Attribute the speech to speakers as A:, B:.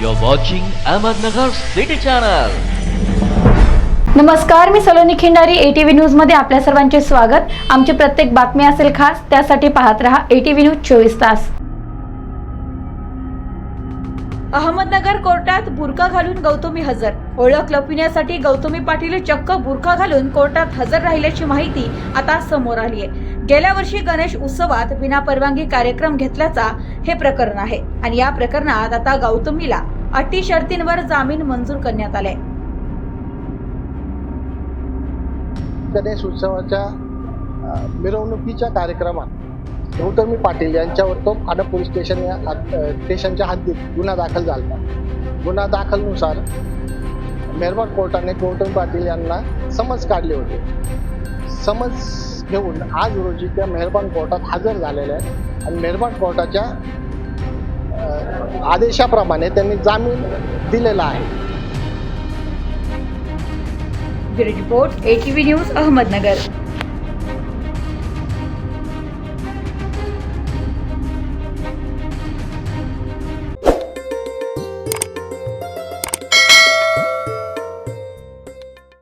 A: You're watching Ahmednagar City Channel.
B: नमस्कार मी Saloni Khindari ATV न्यूजमध्ये आपल्या सर्वांचे स्वागत. आमची प्रत्येक बातमी असेल खास त्यासाठी पाहत रहा एटीव्ही न्यूज चोवीस तास. अहमदनगर कोर्टात बुरका घालून गौतमी हजर. ओळख लपविण्यासाठी गौतमी पाटील चक्क बुरका घालून कोर्टात हजर राहिल्याची माहिती आता समोर आली आहे गेल्या वर्षी गणेश उत्सवात विनापरवानगी कार्यक्रम घेतल्याचा हे प्रकरण आहे. आणि या प्रकरणात आता गौतमीला अटी शर्तींवर जामीन मंजूर करण्यात आले
C: गणेश उत्सवाच्या मिरवणुकीच्या कार्यक्रमात गौतमी पाटील यांच्यावर तो खाडं पोलीस स्टेशन या स्टेशनच्या हद्दीत गुन्हा दाखल झाला. गुन्हा दाखलनुसार मेहरबान कोर्टाने गौतमी पाटील यांना समज काढले होते. समज घेऊन आज रोजी त्या मेहरबान कोर्टात हजर झालेल्या आहेत. आणि मेहरबान कोर्टाच्या आदेशाप्रमाणे त्यांनी जामीन दिलेला आहे.
B: Report ATV news Ahmednagar.